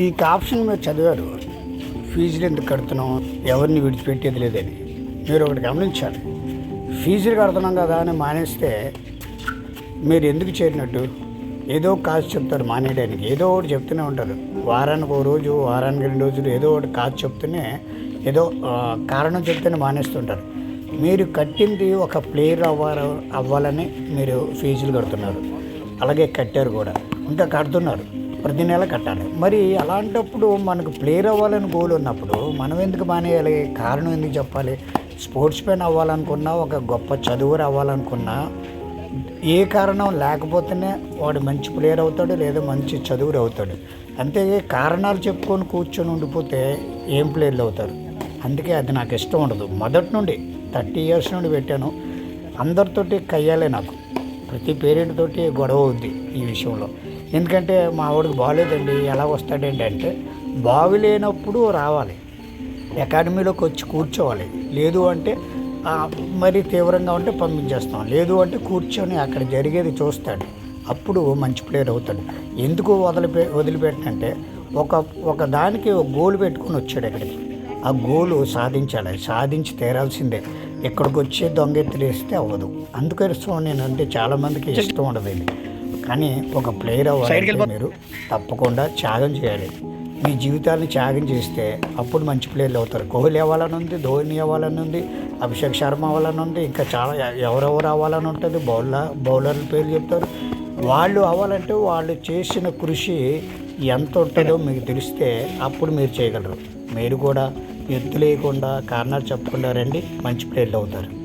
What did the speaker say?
ఈ కాప్షన్ మీరు చదివారు. ఫీజులు ఎందుకు కడుతున్నాం? ఎవరిని విడిచిపెట్టేది లేదని. మీరు ఒకటి గమనించాలి. ఫీజులు కడుతున్నాం కదా అని మానేస్తే మీరు ఎందుకు చేరినట్టు? ఏదో కాజు చెప్తారు మానేయడానికి. ఏదో ఒకటి చెప్తూనే ఉంటారు. వారానికి ఒక రోజు వారానికి రెండు రోజులు ఏదో ఒకటి కాజు చెప్తూనే ఏదో కారణం చెప్తూనే మానేస్తుంటారు. మీరు కట్టింది ఒక ప్లేయర్ అవ్వాలి అవ్వాలని మీరు ఫీజులు కడుతున్నారు. అలాగే కట్టారు కూడా. ఇంకా కడుతున్నారు. ప్రతి నెల కట్టాలి. మరి అలాంటప్పుడు మనకు ప్లేయర్ అవ్వాలని గోల్ ఉన్నప్పుడు మనం ఎందుకు మానేయాలి? కారణం ఎందుకు చెప్పాలి? స్పోర్ట్స్ మ్యాన్ అవ్వాలనుకున్నా ఒక గొప్ప చదువు అవ్వాలనుకున్నా ఏ కారణం లేకపోతేనే వాడు మంచి ప్లేయర్ అవుతాడు లేదా మంచి చదువురు అవుతాడు. అంతే కారణాలు చెప్పుకొని కూర్చొని ఉండిపోతే ఏం ప్లేయర్లు అవుతారు? అందుకే అది నాకు ఇష్టం ఉండదు. మొదటి నుండి థర్టీ ఇయర్స్ నుండి పెట్టాను. అందరితోటి కయ్యాలే నాకు. ప్రతి పేరెంట్ తోటి గొడవ అవుద్ది ఈ విషయంలో. ఎందుకంటే మా వాడికి బాగాలేదండి ఎలా వస్తాడండి అంటే బాగులేనప్పుడు రావాలి. అకాడమీలోకి వచ్చి కూర్చోవాలి. లేదు అంటే మరి తీవ్రంగా ఉంటే పంపించేస్తాం. లేదు అంటే కూర్చొని అక్కడ జరిగేది చూస్తాడు. అప్పుడు మంచి ప్లేయర్ అవుతాడు. ఎందుకు వదిలిపె వదిలిపెట్టంటే ఒక ఒక దానికి ఒక గోల్ పెట్టుకుని వచ్చాడు ఇక్కడికి ఆ గోలు సాధించాలి. సాధించి తీరాల్సిందే. ఇక్కడికి వచ్చి దొంగెత్తులు వేస్తే అవ్వదు. అందుకోసం నేను అంటే చాలామందికి ఇష్టం ఉండదు కానీ ఒక ప్లేయర్ అవ్వాలంటే మీరు తప్పకుండా త్యాగం చేయాలి. మీ జీవితాన్ని త్యాగం చేస్తే అప్పుడు మంచి ప్లేయర్లు అవుతారు. కోహ్లీ అవ్వాలని ఉంది ధోని అవ్వాలని ఉంది అభిషేక్ శర్మ అవ్వాలని ఉంది ఇంకా చాలా ఎవరెవరు అవ్వాలని ఉంటుంది బౌలర్ బౌలర్ల పేర్లు చెప్తారు. వాళ్ళు అవ్వాలంటే వాళ్ళు చేసిన కృషి ఎంత ఉంటుందో మీకు తెలిస్తే అప్పుడు మీరు చేయగలరు. మీరు కూడా ఎత్తు లేకుండా కారణాలు చెప్పకుండా రండి మంచి ప్లేయర్లు అవుతారు.